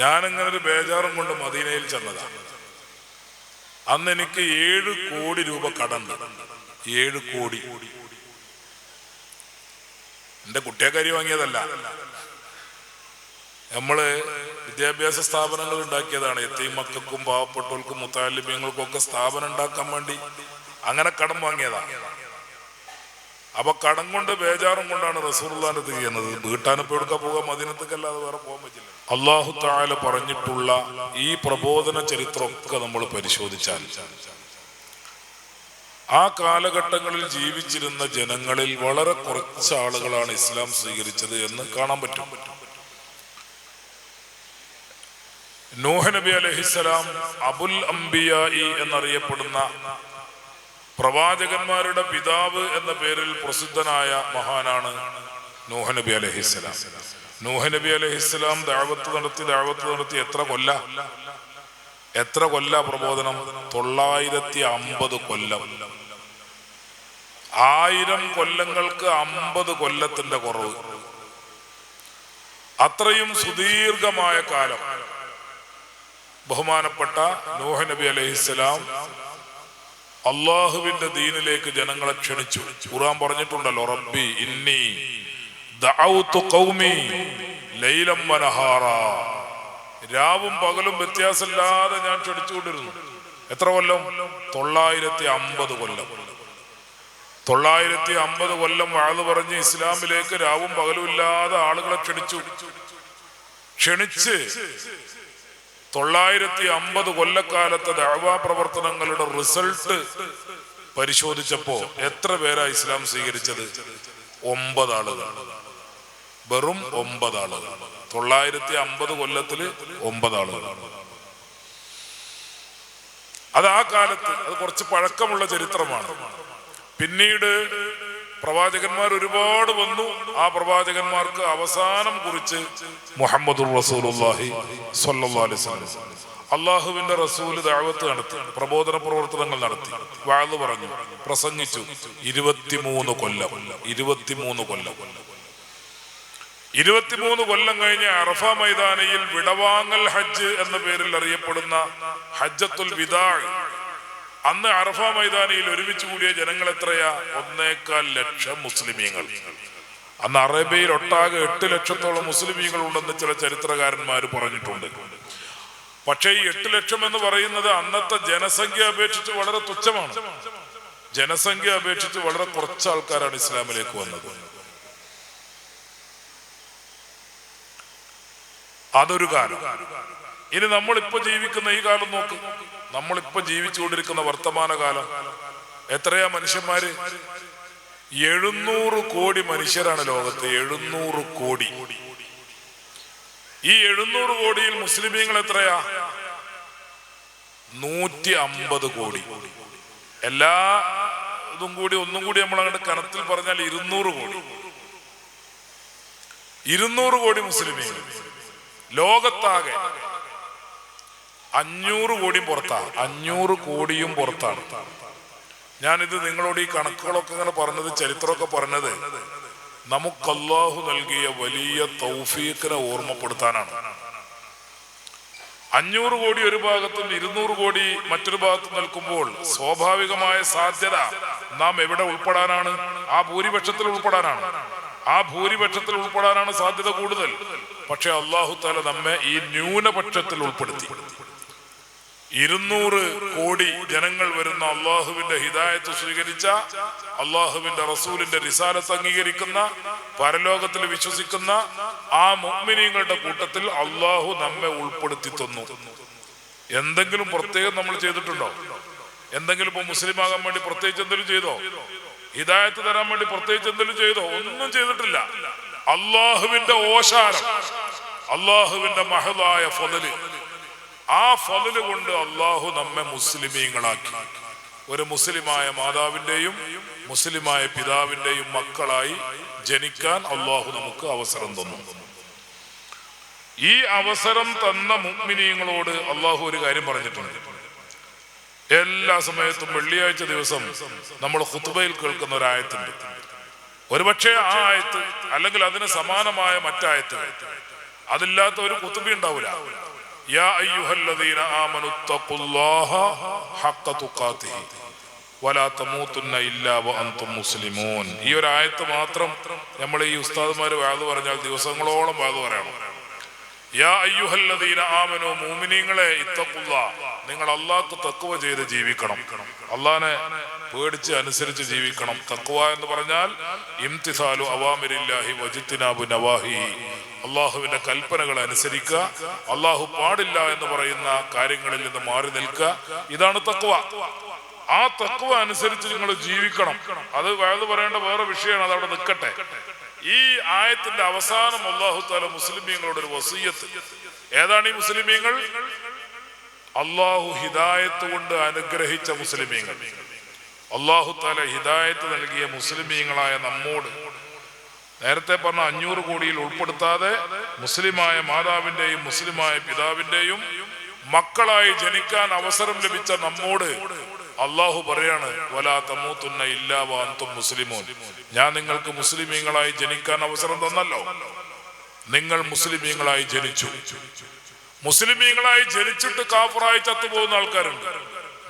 ഞാനിങ്ങനെ ഒരു ബേജാറും കൊണ്ട് മദീനയിൽ ചെന്നതാണ് അന്ന് എനിക്ക് ഏഴ് കോടി രൂപ കടണ്ട്. ഏഴ് കോടി. എന്റെ കുട്ടിയെക്കരി വാങ്ങിയതല്ല. നമ്മൾ വിദ്യാഭ്യാസ സ്ഥാപനങ്ങൾ ഉണ്ടാക്കിയതാണ്. എത്തിയും മക്കൾക്കും പാവപ്പെട്ടവർക്കും മുത്താലിമ്യങ്ങൾക്കും ഒക്കെ സ്ഥാപനം ഉണ്ടാക്കാൻ വേണ്ടി അങ്ങനെ കടം വാങ്ങിയതാണ് അപ്പൊ കടം കൊണ്ട് ബേജാറും കൊണ്ടാണ് റസൂർലാന്റെ ചെയ്യുന്നത് വീട്ടാനിപ്പോ എടുക്കാൻ പോകാൻ മദീനത്തേക്കല്ലാതെ വേറെ പോകാൻ പറ്റില്ല. അള്ളാഹു താല പറഞ്ഞിട്ടുള്ള ഈ പ്രബോധന ചരിത്രമൊക്കെ നമ്മൾ പരിശോധിച്ചാൽ ആ കാലഘട്ടങ്ങളിൽ ജീവിച്ചിരുന്ന ജനങ്ങളിൽ വളരെ കുറച്ച് ആളുകളാണ് ഇസ്ലാം സ്വീകരിച്ചത് എന്ന് കാണാൻ പറ്റും. നൂഹ് നബി അലഹിസ്സലാം അബുൽ അംബിയായി എന്നറിയപ്പെടുന്ന പ്രവാചകന്മാരുടെ പിതാവ് എന്ന പേരിൽ പ്രസിദ്ധനായ മഹാനാണ് നൂഹ നബി അലഹിസ്സലാം നൂഹ നബി അലഹിസ്സലാം ദാവത്ത് നടത്തി ദാവത്ത് നടത്തി എത്ര കൊല്ല? എത്ര കൊല്ല പ്രബോധനം? തൊള്ളായിരത്തി അമ്പത് കൊല്ലം. ആയിരം കൊല്ലങ്ങൾക്ക് അമ്പത് കൊല്ലത്തിന്റെ കുറവ്. അത്രയും സുദീർഘമായ കാലം. ബഹുമാനപ്പെട്ട നൂഹ് നബി അലഹിസ്സലാം അള്ളാഹുവിന്റെ ദീനിലേക്ക് ജനങ്ങളെ ക്ഷണിച്ചു. ഖുർആൻ പറഞ്ഞിട്ടുണ്ടല്ലോ റബ്ബി ഇന്നി രാവും പകലും വ്യത്യാസമില്ലാതെ ഞാൻ ക്ഷണിച്ചുകൊണ്ടിരുന്നു എത്ര കൊല്ലം? തൊള്ളായിരത്തി അമ്പത് കൊല്ലം. തൊള്ളായിരത്തി അമ്പത് കൊല്ലം വാഴ് പറഞ്ഞ് ഇസ്ലാമിലേക്ക് രാവും പകലും ഇല്ലാതെ ആളുകളെ ക്ഷണിച്ചു. ക്ഷണിച്ച് തൊള്ളായിരത്തി അമ്പത് കൊല്ലക്കാലത്തെ ദഅവാ പ്രവർത്തനങ്ങളുടെ റിസൾട്ട് പരിശോധിച്ചപ്പോ എത്ര പേരാ ഇസ്ലാം സ്വീകരിച്ചത്? ഒമ്പത് ആളുകൾ. വെറും ഒമ്പത് ആളുകൾ തൊള്ളായിരത്തി അമ്പത് കൊല്ലത്തിൽ ഒമ്പത് ആളുകൾ അത് ആ കാലത്ത് അത് കുറച്ച് പഴക്കമുള്ള ചരിത്രമാണ്. പിന്നീട് പ്രവാചകന്മാർ ഒരുപാട് വന്നു. ആ പ്രവാചകന്മാർക്ക് അവസാനം കുറിച്ച് മുഹമ്മദ് അള്ളാഹുവിന്റെ റസൂൽ ദഅവത്ത് നടത്തി പ്രബോധന പ്രവർത്തനങ്ങൾ നടത്തി. വാഴ്ന്നു പറഞ്ഞു പ്രസംഗിച്ചു ഇരുപത്തിമൂന്ന് കൊല്ലം ഇരുപത്തിമൂന്ന് കൊല്ലം. ഇരുപത്തിമൂന്ന് കൊല്ലം കഴിഞ്ഞ് അറഫ മൈതാനയിൽ വിടവാങ്ങൽ ഹജ്ജ് എന്ന പേരിൽ അറിയപ്പെടുന്ന ഹജ്ജത്തുൽ വിദാഴ് അന്ന് അറഫ മൈതാനിയിൽ ഒരുമിച്ച് കൂടിയ ജനങ്ങൾ എത്രയാ? ഒന്നേക്കാൽ ലക്ഷം മുസ്ലിമീങ്ങൾ. അന്ന് അറേബ്യയിൽ ഒട്ടാകെ എട്ട് ലക്ഷത്തോളം മുസ്ലിമീങ്ങൾ ഉണ്ടെന്ന് ചില ചരിത്രകാരന്മാർ പറഞ്ഞിട്ടുണ്ട്. പക്ഷേ ഈ എട്ട് ലക്ഷം എന്ന് പറയുന്നത് അന്നത്തെ ജനസംഖ്യ അപേക്ഷിച്ച് വളരെ തുച്ഛമാണ്. ജനസംഖ്യ അപേക്ഷിച്ച് വളരെ കുറച്ച് ആൾക്കാരാണ് ഇസ്ലാമിലേക്ക് വന്നത്. അതൊരു കാലം. ഇനി നമ്മളിപ്പോ ജീവിക്കുന്ന ഈ കാലം നോക്ക്. നമ്മളിപ്പോ ജീവിച്ചുകൊണ്ടിരിക്കുന്ന വർത്തമാന കാലം. എത്രയാ മനുഷ്യന്മാര്? എഴുന്നൂറ് കോടി മനുഷ്യരാണ് ലോകത്ത്. എഴുന്നൂറ് കോടി. ഈ എഴുന്നൂറ് കോടിയിൽ മുസ്ലിമീങ്ങൾ എത്രയാ? നൂറ്റി അമ്പത് കോടി. എല്ലാ ഇതും കൂടി ഒന്നും കൂടി നമ്മൾ അങ്ങോട്ട് കണത്തിൽ പറഞ്ഞാൽ ഇരുന്നൂറ് കോടി. ഇരുന്നൂറ് കോടി മുസ്ലിമീങ്ങൾ. ലോകത്താകെ അഞ്ഞൂറ് കോടിയും പുറത്താണ് അഞ്ഞൂറ് കോടിയും പുറത്താണ്. ഞാനിത് നിങ്ങളോട് ഈ കണക്കുകളൊക്കെ ഇങ്ങനെ പറഞ്ഞത് ചരിത്രമൊക്കെ പറഞ്ഞത് നമുക്ക് അള്ളാഹു നൽകിയ വലിയ തൗഫീഖിനെ ഓർമ്മപ്പെടുത്താനാണ്. അഞ്ഞൂറ് കോടി ഒരു ഭാഗത്തും ഇരുന്നൂറ് കോടി മറ്റൊരു ഭാഗത്തും നിൽക്കുമ്പോൾ സ്വാഭാവികമായ സാധ്യത നാം എവിടെ ഉൾപ്പെടാനാണ്? ആ ഭൂരിപക്ഷത്തിൽ ഉൾപ്പെടാനാണ്. ആ ഭൂരിപക്ഷത്തിൽ ഉൾപ്പെടാനാണ് സാധ്യത കൂടുതൽ. പക്ഷെ അള്ളാഹു താല നമ്മെ ഈ ന്യൂനപക്ഷത്തിൽ ഉൾപ്പെടുത്തി. ഇരുന്നൂറ് കോടി ജനങ്ങൾ വരുന്ന അള്ളാഹുവിന്റെ ഹിദായത്ത് സ്വീകരിച്ച അള്ളാഹുവിന്റെ റസൂലിന്റെ റിസാലത്ത് അംഗീകരിക്കുന്ന പരലോകത്തിൽ വിശ്വസിക്കുന്ന ആ മുഅ്മിനീങ്ങളുടെ കൂട്ടത്തിൽ അള്ളാഹു നമ്മെ ഉൾപ്പെടുത്തി തന്നു. എന്തെങ്കിലും പ്രത്യേകം നമ്മൾ ചെയ്തിട്ടുണ്ടോ? എന്തെങ്കിലും ഇപ്പൊ മുസ്ലിം ആകാൻ വേണ്ടി പ്രത്യേകിച്ച് എന്തെങ്കിലും ചെയ്തോ? ഹിദായത്ത് തരാൻ വേണ്ടി പ്രത്യേകിച്ച് എന്തെങ്കിലും ചെയ്തോ? ഒന്നും ചെയ്തിട്ടില്ല. അള്ളാഹുവിന്റെ ഓശാരം അള്ളാഹുവിന്റെ മഹതായ ഫലല് ആ ഫലല് കൊണ്ട് അള്ളാഹു നമ്മെ മുസ്ലിമീങ്ങളാക്കി. ഒരു മുസ്ലിമായ മാതാവിന്റെയും മുസ്ലിമായ പിതാവിന്റെയും മക്കളായി ജനിക്കാൻ അള്ളാഹു നമുക്ക് അവസരം തന്നു. ഈ അവസരം തന്ന മുഗ്മിനീങ്ങളോട് അള്ളാഹു ഒരു കാര്യം പറഞ്ഞിട്ടുണ്ട്. എല്ലാ സമയത്തും വെള്ളിയാഴ്ച ദിവസം നമ്മൾ ഹുത്തുബയിൽ കേൾക്കുന്ന ഒരു ആയത്തുണ്ട്. ഒരുപക്ഷെ ആ ആയത്ത് അല്ലെങ്കിൽ അതിന് സമാനമായ മറ്റായത്ത് അതില്ലാത്ത ഒരു കുത്തുബി ഉണ്ടാവില്ല. യാ അയ്യുഹല്ലദീന ആമനു വലാ ഇല്ലാ മുസ്ലിമൂൻ. ഈ ഒരു ആയത്ത് മാത്രം നമ്മൾ ഈ ഉസ്താദ്മാര് വാത് പറഞ്ഞാൽ ദിവസങ്ങളോളം വാത് പറയണം. യാ അയ്യുഹല്ലദീന ആമനു മൂമിനീങ്ങളെ ഇത്തഖുല്ല നിങ്ങൾ അള്ളാഹ്ക്ക് തക്കുവ ചെയ്ത് ജീവിക്കണം. അള്ളാഹിനെ പേടിച്ച് അനുസരിച്ച് ജീവിക്കണം. തക്കുവ എന്ന് പറഞ്ഞാൽ ഇംതിസാലു അവാമിരില്ലാഹി വജിത്തിനാബു നവാഹി. അള്ളാഹുവിന്റെ കൽപ്പനകൾ അനുസരിക്കുക. അള്ളാഹു പാടില്ല എന്ന് പറയുന്ന കാര്യങ്ങളിൽ നിന്ന് മാറി നിൽക്കുക. ഇതാണ് തക്കുവ ആ തക്കുവ അനുസരിച്ച് നിങ്ങൾ ജീവിക്കണം. അത് വേറെ പറയേണ്ട വേറെ വിഷയമാണ്. അതവിടെ നിൽക്കട്ടെ. ഈ ആയത്തിന്റെ അവസാനം അള്ളാഹു താല മുസ്ലിമീങ്ങളോട് ഒരു വസീയത്ത്. ഏതാണ് ഈ മുസ്ലിമീങ്ങൾ? അള്ളാഹു ഹിദായത്ത് കൊണ്ട് അനുഗ്രഹിച്ച മുസ്ലിമീങ്ങൾ. അള്ളാഹു താല ഹിദായത്ത് നൽകിയ മുസ്ലിമീങ്ങളായ നമ്മോട് നേരത്തെ പറഞ്ഞ അഞ്ഞൂറ് കോടിയിൽ ഉൾപ്പെടുത്താതെ മുസ്ലിമായ മാതാവിന്റെയും മുസ്ലിമായ പിതാവിന്റെയും മക്കളായി ജനിക്കാൻ അവസരം ലഭിച്ച നമ്മോട് അള്ളാഹു പറയാണ് വലാ തമൂത്തുന്ന ഇല്ലാവാന്തും മുസ്ലിമോൻ. ഞാൻ നിങ്ങൾക്ക് മുസ്ലിമീങ്ങളായി ജനിക്കാൻ അവസരം തന്നല്ലോ. നിങ്ങൾ മുസ്ലിമീങ്ങളായി ജനിച്ചു. മുസ്ലിമീങ്ങളായി ജനിച്ചിട്ട് കാഫറായി ചത്തുപോകുന്ന ആൾക്കാരുണ്ട്.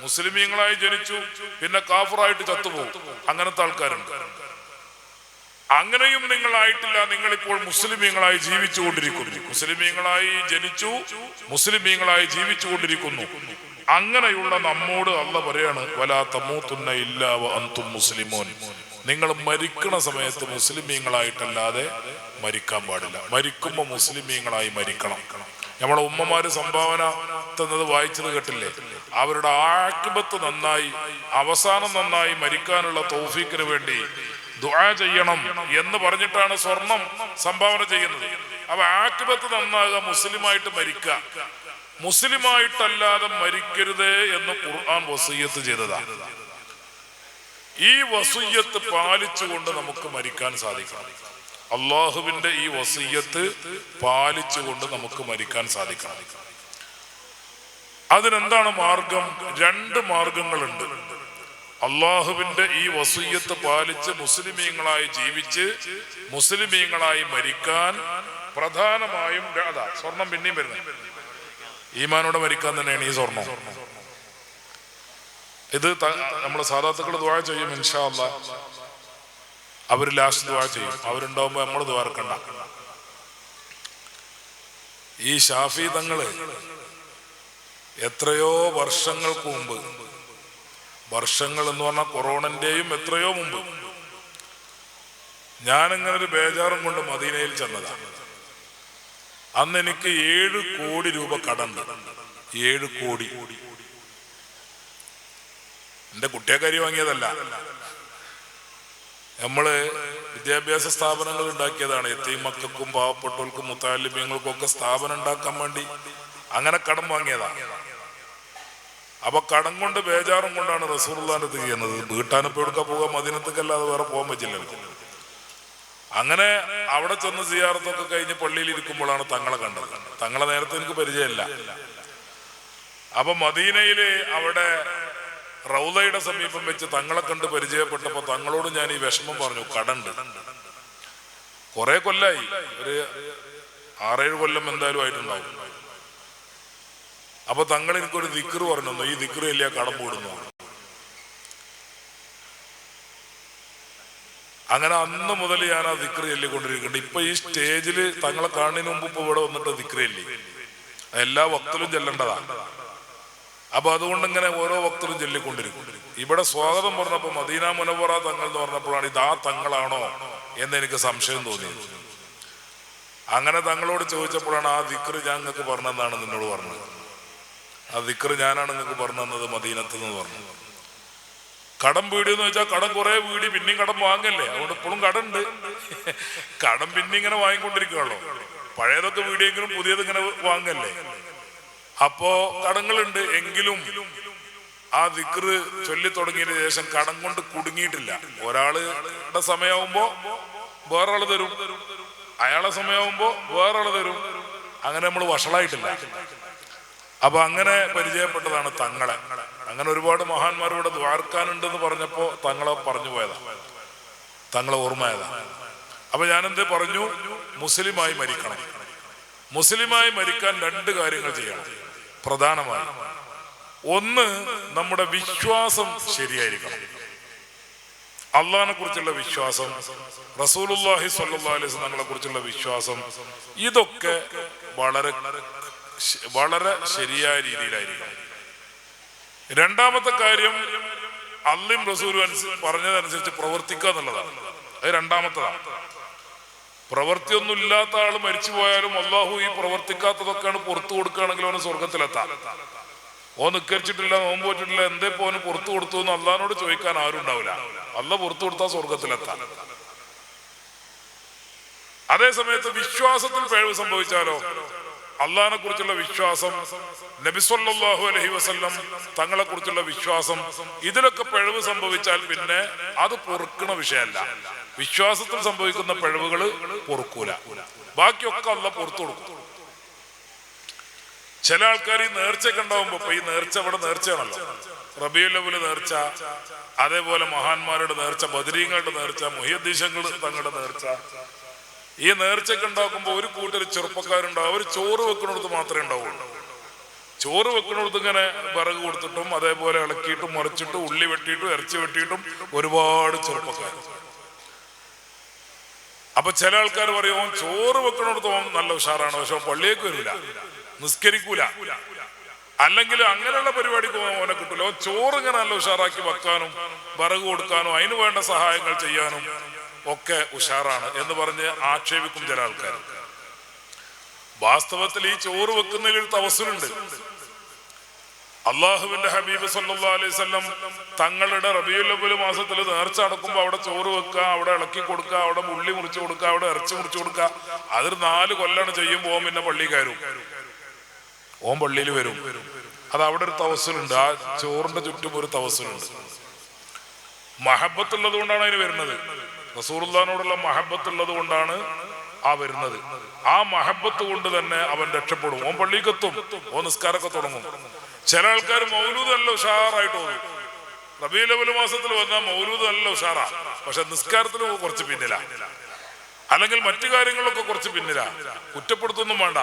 മുസ്ലിമീങ്ങളായി ജനിച്ചു പിന്നെ കാഫറായിട്ട് ചത്തുപോകും. അങ്ങനത്തെ ആൾക്കാരുണ്ട്. അങ്ങനെയും നിങ്ങളായിട്ടില്ല. നിങ്ങളിപ്പോൾ മുസ്ലിമീങ്ങളായി ജീവിച്ചുകൊണ്ടിരിക്കുന്നു. മുസ്ലിമീങ്ങളായി ജനിച്ചു മുസ്ലിമീങ്ങളായി ജീവിച്ചുകൊണ്ടിരിക്കുന്നു. അങ്ങനെയുള്ള നമ്മോട് അല്ല പറയാണ് വലാത്ത മൂത്തുന്ന ഇല്ലാവ അന്തും മുസ്ലിമോൻ. നിങ്ങൾ മരിക്കണ സമയത്ത് മുസ്ലിമീങ്ങളായിട്ടല്ലാതെ മരിക്കാൻ പാടില്ല. മരിക്കുമ്പോ മുസ്ലിമീങ്ങളായി മരിക്കണം. നമ്മളെ ഉമ്മമാര് സംഭാവന തന്നത് വായിച്ചത് കേട്ടില്ലേ? അവരുടെ ആക്കിബത്ത് നന്നായി അവസാനം നന്നായി മരിക്കാനുള്ള തൗഫീക്കിന് വേണ്ടി ദുആ ചെയ്യണം എന്ന് പറഞ്ഞിട്ടാണ് സ്വർണം സംഭാവന ചെയ്യുന്നത്. അപ്പൊ ആക്കിബത്ത് നന്നാകുക മുസ്ലിമായിട്ട് മരിക്കുക. മുസ്ലിമായിട്ടല്ലാതെ മരിക്കരുത് എന്ന് ഖുർആൻ വസീയത്ത് ചെയ്തതാ. ഈ വസൂയത്ത് പാലിച്ചുകൊണ്ട് നമുക്ക് മരിക്കാൻ സാധിക്കണം അള്ളാഹുവിന്റെ ഈ വസീയത്ത് പാലിച്ചുകൊണ്ട് നമുക്ക് മരിക്കാൻ സാധിക്കണം. അതിനെന്താണ് മാർഗം? രണ്ട് മാർഗങ്ങളുണ്ട്. അള്ളാഹുവിന്റെ ഈ വസീയത്ത് പാലിച്ച് മുസ്ലിമീങ്ങളായി ജീവിച്ച് മുസ്ലിമീങ്ങളായി മരിക്കാൻ പ്രധാനമായും അതാ സ്വർണം പിന്നെയും വരുന്നത്. ഈമാനോടെ മരിക്കാൻ തന്നെയാണ് ഈ സ്വർണം. ഇത് നമ്മുടെ സാധാത്തുക്കൾ ദ്വാഴ ചെയ്യും ഇൻഷാ അല്ലാ അവർ ലാസ്റ്റ് ദ്വാ ചെയ്യും. അവരുണ്ടാവുമ്പോ നമ്മൾ ദ്വാർക്കണ്ട ഈ ഷാഫി തങ്ങൾ എത്രയോ വർഷങ്ങൾക്ക് മുമ്പ് വർഷങ്ങൾ എന്ന് പറഞ്ഞാൽ കൊറോണന്റെയും എത്രയോ മുമ്പ് ഞാനിങ്ങനെ ഒരു ബേജാറും കൊണ്ട് മദീനയിൽ ചെന്നതാണ് അന്ന് എനിക്ക് ഏഴ് കോടി രൂപ കടണ്ട്. ഏഴ് കോടി. എന്റെ കുട്ടിയെ കാര്യം വാങ്ങിയതല്ല. നമ്മൾ വിദ്യാഭ്യാസ സ്ഥാപനങ്ങൾ ഉണ്ടാക്കിയതാണ്. എത്തിയും മക്കൾക്കും പാവപ്പെട്ടവർക്കും മുത്താലിമ്യങ്ങൾക്കും ഒക്കെ സ്ഥാപനം ഉണ്ടാക്കാൻ വേണ്ടി അങ്ങനെ കടം വാങ്ങിയതാണ് അപ്പൊ കടം കൊണ്ട് ബേജാറും കൊണ്ടാണ് റസൂർലാന്റെ ചെയ്യുന്നത്. വീട്ടാനിപ്പോ എടുക്കാൻ പോകാൻ മദിനത്തേക്കല്ലാതെ വേറെ പോകാൻ പറ്റില്ല അങ്ങനെ അവിടെ ചെന്ന് സിയാറത്തൊക്കെ കഴിഞ്ഞ് പള്ളിയിൽ ഇരിക്കുമ്പോഴാണ് തങ്ങളെ കണ്ടത്. തങ്ങളെ നേരത്തെ എനിക്ക് പരിചയമില്ല. അപ്പൊ മദീനയിൽ അവിടെ റൗലയുടെ സമീപം വെച്ച് തങ്ങളെ കണ്ട് പരിചയപ്പെട്ടപ്പോ തങ്ങളോട് ഞാൻ ഈ വിഷമം പറഞ്ഞു കടണ്ട്. കുറെ കൊല്ലായി. ഒരു ആറേഴ് കൊല്ലം എന്തായാലും ആയിട്ടുണ്ടാവും. അപ്പൊ തങ്ങൾ എനിക്കൊരു ദിക്റ് പറഞ്ഞു ഈ ദിക്റ് ഇല്ല കടം പോടുന്നു. അങ്ങനെ അന്ന് മുതൽ ഞാൻ ആ ദിക്റ് ചൊല്ലിക്കൊണ്ടിരിക്കുന്നുണ്ട്. ഇപ്പൊ ഈ സ്റ്റേജിൽ തങ്ങളെ കാണുന്നതിന് മുമ്പ് ഇപ്പൊ ഇവിടെ വന്നിട്ട് ദിക്റ് ചൊല്ലി. എല്ലാ വക്തലും ചെല്ലേണ്ടതാ. അപ്പൊ അതുകൊണ്ട് ഇങ്ങനെ ഓരോ ഭക്തരും ചൊല്ലിക്കൊണ്ടിരിക്കും. ഇവിടെ സ്വാഗതം പറഞ്ഞപ്പോ മദീന മുനവറ തങ്ങൾ എന്ന് പറഞ്ഞപ്പോഴാണ് ഇത് ആ തങ്ങളാണോ എന്ന് എനിക്ക് സംശയം തോന്നി അങ്ങനെ തങ്ങളോട് ചോദിച്ചപ്പോഴാണ് ആ ദിക്ർ ഞാൻ നിങ്ങൾക്ക് പറഞ്ഞെന്നാണ് നിന്നോട് പറഞ്ഞത്. ആ ദിക്ർ ഞാനാണ് നിങ്ങൾക്ക് പറഞ്ഞു തന്നത് മദീനത്ത് എന്ന് പറഞ്ഞു. കടം എന്ന് വെച്ചാൽ കടം കുറെ വീടി പിന്നെയും കടം വാങ്ങല്ലേ? അതുകൊണ്ട് ഇപ്പോഴും കടമുണ്ട് കടം പിന്നെ ഇങ്ങനെ വാങ്ങിക്കൊണ്ടിരിക്കുകയുള്ളൂ പഴയതൊക്കെ വീടിയെങ്കിലും പുതിയത് ഇങ്ങനെ വാങ്ങല്ലേ? അപ്പോ കടങ്ങളുണ്ട് എങ്കിലും ആ ദിക്റ് ചൊല്ലി തുടങ്ങിയതിന് ശേഷം കടം കൊണ്ട് കുടുങ്ങിയിട്ടില്ല. ഒരാളുടെ സമയമാകുമ്പോ വേറൊരാൾ തരും. അയാളെ സമയമാകുമ്പോ വേറൊരാൾ തരും. അങ്ങനെ നമ്മൾ വഷളായിട്ടില്ല. അപ്പൊ അങ്ങനെ പരിചയപ്പെട്ടതാണ് തങ്ങളെ. അങ്ങനെ ഒരുപാട് മഹാന്മാർ ഇവിടെ ദ്വാർക്കാനുണ്ടെന്ന് പറഞ്ഞപ്പോ തങ്ങളെ പറഞ്ഞു പോയതാ. തങ്ങളെ ഓർമ്മയതാ അപ്പൊ ഞാനെന്ത് പറഞ്ഞു? മുസ്ലിമായി മരിക്കണം. മുസ്ലിമായി മരിക്കാൻ രണ്ട് കാര്യങ്ങൾ ചെയ്യണം. പ്രധാനമായി ഒന്ന് നമ്മുടെ വിശ്വാസം ശരിയായിരിക്കണം. അള്ളഹാനെ കുറിച്ചുള്ള വിശ്വാസം റസൂലുല്ലാഹി അലൈഹി വസല്ലമയെ കുറിച്ചുള്ള വിശ്വാസം ഇതൊക്കെ വളരെ വളരെ ശരിയായ രീതിയിലായിരിക്കണം. രണ്ടാമത്തെ കാര്യം അള്ളിയും റസൂലും അനുസരിച്ച് പറഞ്ഞതനുസരിച്ച് പ്രവർത്തിക്കുക എന്നുള്ളതാണ്. അത് രണ്ടാമത്തതാണ്. പ്രവൃത്തിയൊന്നും ഇല്ലാത്ത ആൾ മരിച്ചു പോയാലും അള്ളാഹു ഈ പ്രവർത്തിക്കാത്തതൊക്കെയാണ് പുറത്തു കൊടുക്കുകയാണെങ്കിൽ അവന് സ്വർഗത്തിലെത്താം. ഓ നിക്കരിച്ചിട്ടില്ല നോമ്പ് പോയിട്ടില്ല എന്തേ പോന് പുറത്തു കൊടുത്തു എന്ന് അള്ളഹാനോട് ചോദിക്കാൻ ആരും ഉണ്ടാവില്ല. അല്ല പുറത്തു കൊടുത്താൽ സ്വർഗത്തിലെത്താം. അതേ സമയത്ത് വിശ്വാസത്തിൽ പിഴവ് സംഭവിച്ചാലോ? അള്ളഹാനെ കുറിച്ചുള്ള വിശ്വാസം നബിസ്വല്ലാഹു അലഹി വസ്ല്ലം തങ്ങളെ കുറിച്ചുള്ള വിശ്വാസം ഇതിലൊക്കെ പിഴവ് സംഭവിച്ചാൽ പിന്നെ അത് പൊറുക്കണ വിഷയമല്ല. വിശ്വാസത്തിൽ സംഭവിക്കുന്ന പിഴവുകൾ പൊറുക്കൂല. ബാക്കിയൊക്കെ അല്ല പുറത്തു കൊടുക്കും. ചില ആൾക്കാർ ഈ നേർച്ചയൊക്കെ ഉണ്ടാവുമ്പോ ഈ നേർച്ച ഇവിടെ നേർച്ചയാണല്ലോ. റബിയുലവുൽ നേർച്ച അതേപോലെ മഹാന്മാരുടെ നേർച്ച ബദരീങ്ങളുടെ നേർച്ച മുഹിയദ്ദീശങ്ങൾ തങ്ങളുടെ നേർച്ച ഈ നേർച്ചയൊക്കെ ഉണ്ടാക്കുമ്പോ ഒരു കൂട്ടർ ചെറുപ്പക്കാരുണ്ടാവും അവർ ചോറ് വെക്കുന്നിടത്ത് മാത്രമേ ഉണ്ടാവുള്ളൂ. ചോറ് വെക്കുന്നിടത്ത് ഇങ്ങനെ വിറക് കൊടുത്തിട്ടും അതേപോലെ ഇളക്കിയിട്ടും മറിച്ചിട്ടും ഉള്ളി വെട്ടിയിട്ടും ഇറച്ചി വെട്ടിയിട്ടും ഒരുപാട് ചെറുപ്പക്കാർ അപ്പൊ ചില ആൾക്കാർ പറയും "ഓൻ ചോറ് വെക്കുന്നിടത്ത് നല്ല ഉഷാറാണ് പക്ഷെ പള്ളിയേക്ക് വരില്ല നിസ്കരിക്കൂല. അല്ലെങ്കിൽ അങ്ങനെയുള്ള പരിപാടിക്ക് ഓനെ കിട്ടൂല. ഓൻ ചോറ് ഇങ്ങനെ നല്ല ഉഷാറാക്കി വെക്കാനും വിറക് കൊടുക്കാനും അതിന് വേണ്ട സഹായങ്ങൾ ചെയ്യാനും ഒക്കെ ഉഷാറാണ് എന്ന് പറഞ്ഞ് ആക്ഷേപിക്കും ചില ആൾക്കാർ വാസ്തവത്തിൽ ഈ ചോറ് വെക്കുന്നതിൽ ഒരു തവസലുണ്ട് അള്ളാഹുവിന്റെ ഹബീബ് സല്ലാ അലൈഹി സ്വല്ലം തങ്ങളുടെ അവ്വൽ മാസത്തിൽ നേർച്ച അടക്കുമ്പോൾ അവിടെ ചോറ് വെക്കുക അവിടെ ഇളക്കി കൊടുക്കുക അവിടെ ഉള്ളി മുറിച്ചു കൊടുക്കുക അവിടെ ഇറച്ചി മുറിച്ചു കൊടുക്കുക അതൊരു നാല് കൊല്ലാണ് ചെയ്യുമ്പോൾ പിന്നെ പള്ളി കയറും ഓം പള്ളിയിൽ വരും. അത് അവിടെ ഒരു തവസലുണ്ട് ആ ചോറിന്റെ ചുറ്റും ഒരു തവസലുണ്ട് മഹബത്തുള്ളത് കൊണ്ടാണ് അതിന് വരുന്നത്. റസൂർദാനോടുള്ള മഹബത്തുള്ളത് കൊണ്ടാണ് ആ വരുന്നത്. ആ മഹബത്ത് കൊണ്ട് തന്നെ അവൻ രക്ഷപ്പെടും. ഓൻ പള്ളിക്കെത്തും. ഓ നിസ്കാരമൊക്കെ തുടങ്ങും. ചില ആൾക്കാർ മൗലൂദ് നല്ല ഉഷാറായിട്ട് പോകും റബീ ലവൽ മാസത്തിൽ വന്നാൽ മൗലൂദ് നല്ല ഉഷാറാ. പക്ഷെ നിസ്കാരത്തിൽ കുറച്ച് പിന്നില. അല്ലെങ്കിൽ മറ്റു കാര്യങ്ങളൊക്കെ കുറച്ച് പിന്നില. കുറ്റപ്പെടുത്തൊന്നും വേണ്ട.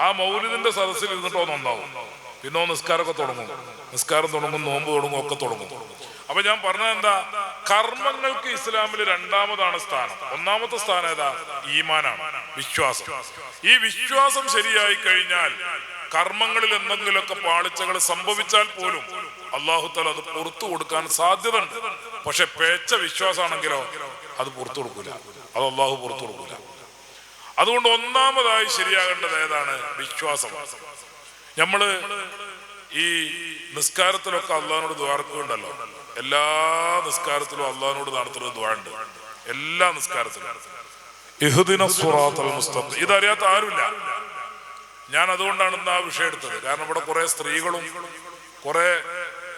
ആ മൗലൂദിന്റെ സദസ്സിൽ ഇരുന്നിട്ട് നന്നാവും. പിന്നെ നിസ്കാരമൊക്കെ തുടങ്ങും. നിസ്കാരം തുടങ്ങും നോമ്പ് തുടങ്ങും ഒക്കെ തുടങ്ങും. അപ്പൊ ഞാൻ പറഞ്ഞത് എന്താ കർമ്മങ്ങൾക്ക് ഇസ്ലാമിൽ രണ്ടാമതാണ് സ്ഥാനം. ഒന്നാമത്തെ സ്ഥാനം ഏതാ? ഈമാനാണ്. വിശ്വാസം. ഈ വിശ്വാസം ശരിയായി കഴിഞ്ഞാൽ കർമ്മങ്ങളിൽ എന്തെങ്കിലുമൊക്കെ പാളിച്ചകൾ സംഭവിച്ചാൽ പോലും അള്ളാഹുത്തല അത് പുറത്തു കൊടുക്കാൻ സാധ്യത ഉണ്ട് പക്ഷെ പേച്ച വിശ്വാസമാണെങ്കിലോ അത് പുറത്തു കൊടുക്കൂല. അത് അള്ളാഹു പുറത്തു കൊടുക്കൂല. അതുകൊണ്ട് ഒന്നാമതായി ശരിയാകേണ്ടത് ഏതാണ്? വിശ്വാസം. നമ്മൾ ഈ നിസ്കാരത്തിലൊക്കെ അള്ളാഹിനോട് ദ്വാർക്കുണ്ടല്ലോ എല്ലാ നിസ്കാരത്തിലും അള്ളഹാനോട് നടത്തുന്ന ദ്വാണ്ട് എല്ലാ നിസ്കാരത്തിലും. ഇതറിയാത്ത ആരുമില്ല. ഞാൻ അതുകൊണ്ടാണ് ഇന്ന് ആ വിഷയം എടുത്തത്. കാരണം ഇവിടെ കുറെ സ്ത്രീകളും കുറെ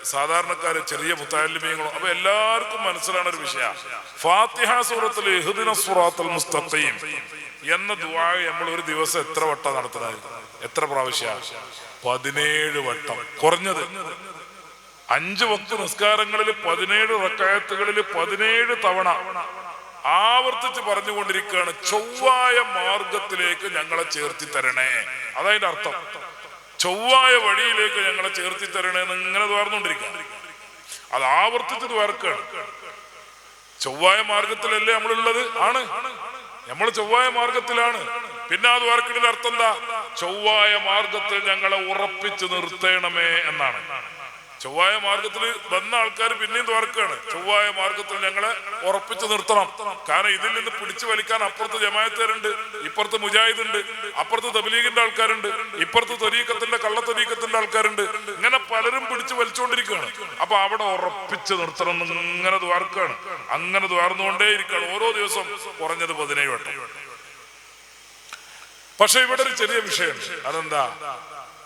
സാധാരണക്കാര് ചെറിയ മുത്താലിമീങ്ങളും അപ്പൊ എല്ലാവർക്കും മനസ്സിലാണ് ഒരു വിഷയ. ഫാത്തിഹ സൂറത്തിൽ ഇഹ്ദിന സിറാത്തൽ മുസ്തഖീം എന്ന ദുവാ നമ്മൾ ഒരു ദിവസം എത്ര വട്ടം നടത്തുന്നത്? എത്ര പ്രാവശ്യ? പതിനേഴ് വട്ടം. കുറഞ്ഞത്. അഞ്ച് വക്ത നിസ്കാരങ്ങളിൽ പതിനേഴ് റക്കായത്തുകളിൽ പതിനേഴ് തവണ ആവർത്തിച്ച് പറഞ്ഞുകൊണ്ടിരിക്കുകയാണ് ചൊവ്വായ മാർഗത്തിലേക്ക് ഞങ്ങളെ ചേർത്തി തരണേ അതതിന്റെ അർത്ഥം ചൊവ്വായ വഴിയിലേക്ക് ഞങ്ങളെ ചേർത്തി തരണേ എന്ന് ഇങ്ങനെ തുറന്നുകൊണ്ടിരിക്കുക അത് ആവർത്തിച്ച് തുറക്കുകയാണ് ചൊവ്വായ മാർഗത്തിലല്ലേ നമ്മളുള്ളത്? ആണ്. നമ്മൾ ചൊവ്വായ മാർഗത്തിലാണ്. പിന്നെ അത് വർക്കിന്റെ അർത്ഥം എന്താ? ചൊവ്വായ മാർഗത്തിൽ ഞങ്ങളെ ഉറപ്പിച്ചു നിർത്തേണമേ എന്നാണ്. ചൊവ്വായ മാർഗത്തിൽ വന്ന ആൾക്കാർ പിന്നെയും തുറക്കുകയാണ്. ചൊവ്വായ മാർഗത്തിൽ ഞങ്ങളെ ഉറപ്പിച്ചു നിർത്തണം. കാരണം ഇതിൽ നിന്ന് പിടിച്ചു വലിക്കാൻ അപ്പുറത്ത് ജമായത്തേരുണ്ട് ഇപ്പുറത്ത് മുജാഹിദ് ഉണ്ട് അപ്പുറത്ത് തബലീഗിന്റെ ആൾക്കാരുണ്ട് ഇപ്പുറത്ത് തൊരീക്കത്തിന്റെ കള്ള തൊരീക്കത്തിന്റെ ആൾക്കാരുണ്ട്. ഇങ്ങനെ പലരും പിടിച്ചു വലിച്ചുകൊണ്ടിരിക്കുകയാണ്. അപ്പൊ അവിടെ ഉറപ്പിച്ചു നിർത്തണം എന്ന് ഇങ്ങനെ ദ്വാർക്കാണ് അങ്ങനെ ദ്വാർന്നുകൊണ്ടേ ഇരിക്കുകയാണ് ഓരോ ദിവസം കുറഞ്ഞത് പതിനേഴ് വട്ടം. പക്ഷെ ഇവിടെ ഒരു ചെറിയ വിഷയമുണ്ട്. അതെന്താ?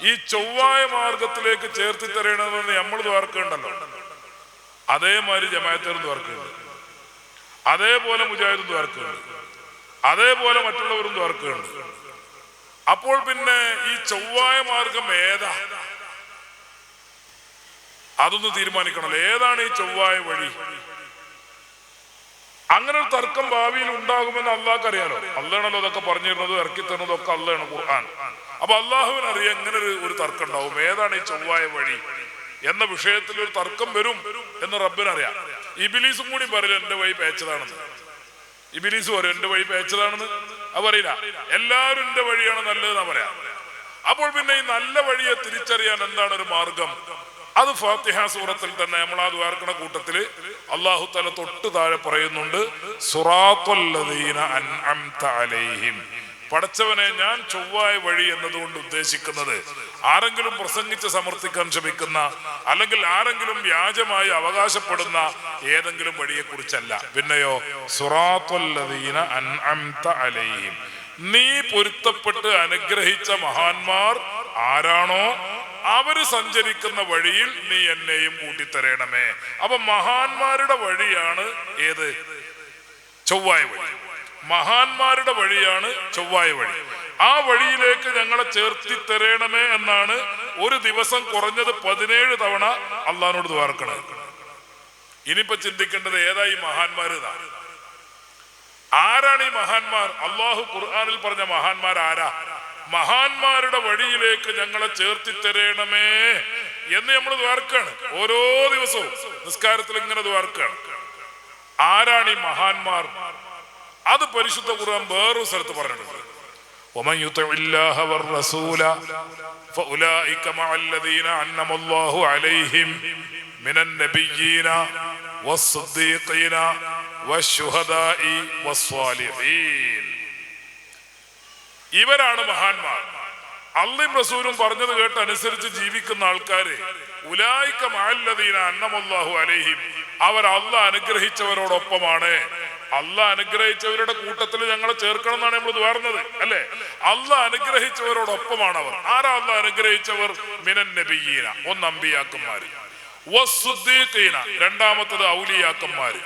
ഈ ചൊവ്വായ മാർഗത്തിലേക്ക് ചേർത്തി തരണമെന്ന് നമ്മൾ ദ്വാർക്കുണ്ടല്ലോ അതേമാതിരി ജമായത്തേറും ദ്വാർക്കുന്നുണ്ട് അതേപോലെ മുജാഹിദും ദ്വാർക്കുന്നുണ്ട് അതേപോലെ മറ്റുള്ളവരും ദ്വാർക്കുന്നുണ്ട് അപ്പോൾ പിന്നെ ഈ ചൊവ്വായ മാർഗം ഏതാ? അതൊന്ന് തീരുമാനിക്കണല്ലോ ഏതാണ് ഈ ചൊവ്വായ വഴി? അങ്ങനെ ഒരു തർക്കം ഭാവിയിൽ ഉണ്ടാകുമെന്ന് അള്ളാഹ്ക്ക് അറിയാലോ. അള്ളാണല്ലോ അതൊക്കെ പറഞ്ഞിരുന്നത് ഇറക്കി തരുന്നതും ഒക്കെ അള്ളാണ് ഖുർആൻ. അപ്പൊ അള്ളാഹുവിന് അറിയാം ഇങ്ങനെ ഒരു ഒരു തർക്കം ഉണ്ടാവും. ഏതാണ് ഈ ചൊവ്വായ വഴി എന്ന വിഷയത്തിൽ ഒരു തർക്കം വരും എന്ന് റബ്ബിനറിയാം. ഇബിലീസും കൂടി പറയില്ല എന്റെ വഴി പേച്ചതാണെന്ന്? ഇബിലീസ് പറയും എന്റെ വഴി പേച്ചതാണെന്ന്? അത് പറയില്ല. എല്ലാവരും എന്റെ വഴിയാണ് നല്ലതെന്നാ പറയാ. അപ്പോൾ പിന്നെ ഈ നല്ല വഴിയെ തിരിച്ചറിയാൻ എന്താണ് ഒരു മാർഗം? അത് ഫാത്തിഹ സൂറത്തിൽ തന്നെ നമ്മൾ ആ ദ്വാർക്കണ കൂട്ടത്തിൽ അള്ളാഹു തല തൊട്ട് താഴെ പറയുന്നുണ്ട് പടച്ചവനെ ഞാൻ ചൊവ്വായ വഴി എന്നതുകൊണ്ട് ഉദ്ദേശിക്കുന്നത് ആരെങ്കിലും പ്രസംഗിച്ച് സമർത്ഥിക്കാൻ ശ്രമിക്കുന്ന അല്ലെങ്കിൽ ആരെങ്കിലും വ്യാജമായി അവകാശപ്പെടുന്ന ഏതെങ്കിലും വഴിയെ കുറിച്ചല്ല പിന്നെയോ സുറാത്തൊല്ലതീന അൻഅംത അലൈഹിം. നീ പൊരുത്തപ്പെട്ട് അനുഗ്രഹിച്ച മഹാന്മാർ ആരാണോ? അവർ സഞ്ചരിക്കുന്ന വഴിയിൽ നീ എന്നെയും കൂട്ടിത്തരേണമേ. അപ്പൊ മഹാന്മാരുടെ വഴിയാണ് ഏത്? ചൊവ്വായ വഴി. മഹാന്മാരുടെ വഴിയാണ് ചൊവ്വായ വഴി. ആ വഴിയിലേക്ക് ഞങ്ങളെ ചേർത്തി തരേണമേ എന്നാണ് ഒരു ദിവസം കുറഞ്ഞത് പതിനേഴ് തവണ അള്ളഹാനോട് ദ്വാർക്കണത് ഇനിയിപ്പോ ചിന്തിക്കേണ്ടത് ഏതായി മഹാന്മാര് ആരാണ് ഈ മഹാന്മാർ? അള്ളാഹു ഖുർആാനിൽ പറഞ്ഞ മഹാന്മാർ ആരാ മഹാന്മാരുടെ വഴിയിലേക്ക് ഞങ്ങളെ ചേർത്തി തരേണമേ എന്ന് നമ്മൾ ദ്വാർക്കാണ് ഓരോ ദിവസവും നിസ്കാരത്തിൽ ഇങ്ങനെ ദ്വാർക്കാണ് ആരാണ് ഈ മഹാന്മാർ അത് പരിശുദ്ധ ഖുർആൻ വേറൊരു സ്ഥലത്ത് പറഞ്ഞിട്ടുണ്ട് ومن يطع الله والرسول فأولئك مع الذين أنعم الله عليهم من النبيين والصديقين والشهداء والصالحين ഇവരാണ് മഹാന്മാർ. അള്ളിം റസൂലും പറഞ്ഞത് കേട്ട് അനുസരിച്ച് ജീവിക്കുന്ന ആൾക്കാര് അന്നമല്ലാഹു അലൈഹിം. അവർ അല്ല അനുഗ്രഹിച്ചവരോടൊപ്പമാണ്. അല്ല അനുഗ്രഹിച്ചവരുടെ കൂട്ടത്തിൽ ഞങ്ങളെ ചേർക്കണം എന്നാണ് നമ്മൾ പറഞ്ഞത് അല്ലെ? അല്ല അനുഗ്രഹിച്ചവരോടൊപ്പമാണ് അവർ. ആരാ അല്ല അനുഗ്രഹിച്ചവർ? മിനൻ നബിയീന ഒന്ന് അമ്പിയാക്കന്മാര്. രണ്ടാമത്തത് ഔലിയാക്കന്മാര്.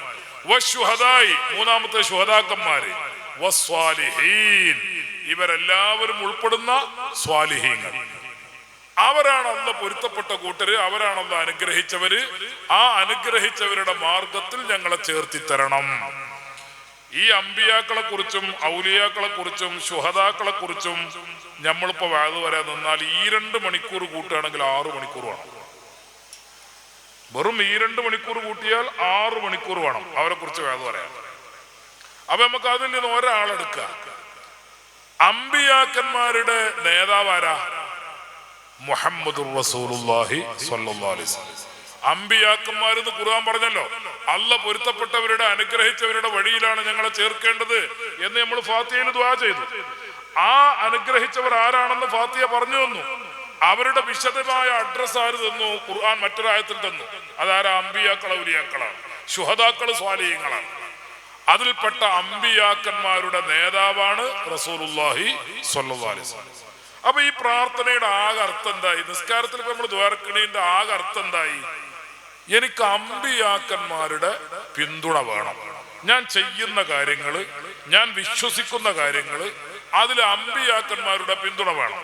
മൂന്നാമത്തെ ശുഹദാക്കന്മാര്. ഇവരെല്ലാവരും ഉൾപ്പെടുന്ന സ്വാലിഹീങ്ങൾ. അവരാണ് അന്ന് പൊരുത്തപ്പെട്ട കൂട്ടര് അവരാണ് അന്ന് അനുഗ്രഹിച്ചവര്. ആ അനുഗ്രഹിച്ചവരുടെ മാർഗത്തിൽ ഞങ്ങളെ ചേർത്തി തരണം ഈ അമ്പിയാക്കളെ കുറിച്ചും ഔലിയാക്കളെ കുറിച്ചും ശുഹതാക്കളെ കുറിച്ചും നമ്മളിപ്പോ വാത് വരാൻ നിന്നാൽ ഈ രണ്ട് മണിക്കൂർ കൂട്ടുകയാണെങ്കിൽ ആറു മണിക്കൂർ വേണം. വെറും ഈ രണ്ട് മണിക്കൂർ കൂട്ടിയാൽ ആറു മണിക്കൂർ വേണം അവരെ കുറിച്ച് വേത് പറയാൻ. അപ്പൊ നമുക്ക് അതിൽ നിന്ന് ഒരാളെടുക്കുക. അമ്പിയാക്കന്മാരുടെ നേതാവാരാ മുഹമ്മദ് റസൂലുള്ളാഹി എന്ന് അമ്പിയാക്കന്മാരെന്ന് ഖുർആൻ പറഞ്ഞല്ലോ അല്ല പൊരുത്തപ്പെട്ടവരുടെ അനുഗ്രഹിച്ചവരുടെ വഴിയിലാണ് ഞങ്ങളെ ചേർക്കേണ്ടത് എന്ന് നമ്മൾ ഫാത്തിയയിൽ ദ്വാ ചെയ്തു. ആ അനുഗ്രഹിച്ചവർ ആരാണെന്ന് ഫാത്തിയ പറഞ്ഞു തന്നു. അവരുടെ വിശദമായ അഡ്രസ് ആര് തന്നു? ഖുർആൻ മറ്റൊരായത്തിൽ തന്നു. അതാരാ? അമ്പിയാക്കൾ ഔലിയാക്കളാണ്. ശുഹദാക്കൾ സ്വാലീയങ്ങളാണ് അതിൽപ്പെട്ട അമ്പിയാക്കന്മാരുടെ നേതാവാണ് റസൂലുല്ലാഹി വസല്ലം. അപ്പൊ ഈ പ്രാർത്ഥനയുടെ ആകെ അർത്ഥം എന്തായി? നിസ്കാരത്തിൽ ഇപ്പൊ നമ്മൾ ദ്വാരക്കണീന്റെ ആകെ അർത്ഥം എന്തായി? എനിക്ക് അമ്പിയാക്കന്മാരുടെ പിന്തുണ വേണം. ഞാൻ ചെയ്യുന്ന കാര്യങ്ങൾ ഞാൻ വിശ്വസിക്കുന്ന കാര്യങ്ങൾ അതിൽ അമ്പിയാക്കന്മാരുടെ പിന്തുണ വേണം.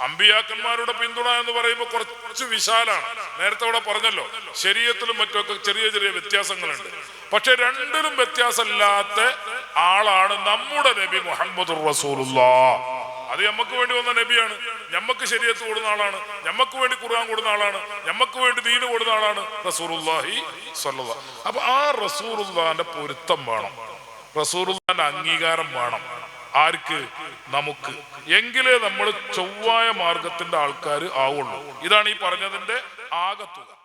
അമ്പിയാക്കന്മാരുടെ പിന്തുണ എന്ന് പറയുമ്പോൾ കുറച്ച് വിശാലാണ്. നേരത്തെ അവിടെ പറഞ്ഞല്ലോ ശരീരത്തിലും മറ്റൊക്കെ ചെറിയ ചെറിയ വ്യത്യാസങ്ങളുണ്ട്. പക്ഷെ രണ്ടിലും വ്യത്യാസമില്ലാത്ത ആളാണ് നമ്മുടെ നബി മുഹമ്മദ് അത് നമുക്ക് വേണ്ടി വന്ന നബിയാണ്. ഞമ്മക്ക് ശരീരത്ത് കൂടുന്ന ആളാണ്. ഞമ്മക്ക് വേണ്ടി ഖുർആൻ കൂടുന്ന ആളാണ്. ഞമ്മക്ക് വേണ്ടി ദീന് കൂടുന്ന ആളാണ് റസൂറുല്ലാഹി സ്വല്ലല്ലാഹു അപ്പൊ ആ റസൂറുല്ലാന്റെ പൊരുത്തം വേണം. റസൂറുല്ലാന്റെ അംഗീകാരം വേണം. ആർക്ക്? നമുക്ക്. എങ്കിലേ നമ്മൾ ചൊവ്വായ മാർഗത്തിന്റെ ആൾക്കാർ ആവുള്ളൂ. ഇതാണ് ഈ പറഞ്ഞതിന്റെ ആകത്തുക.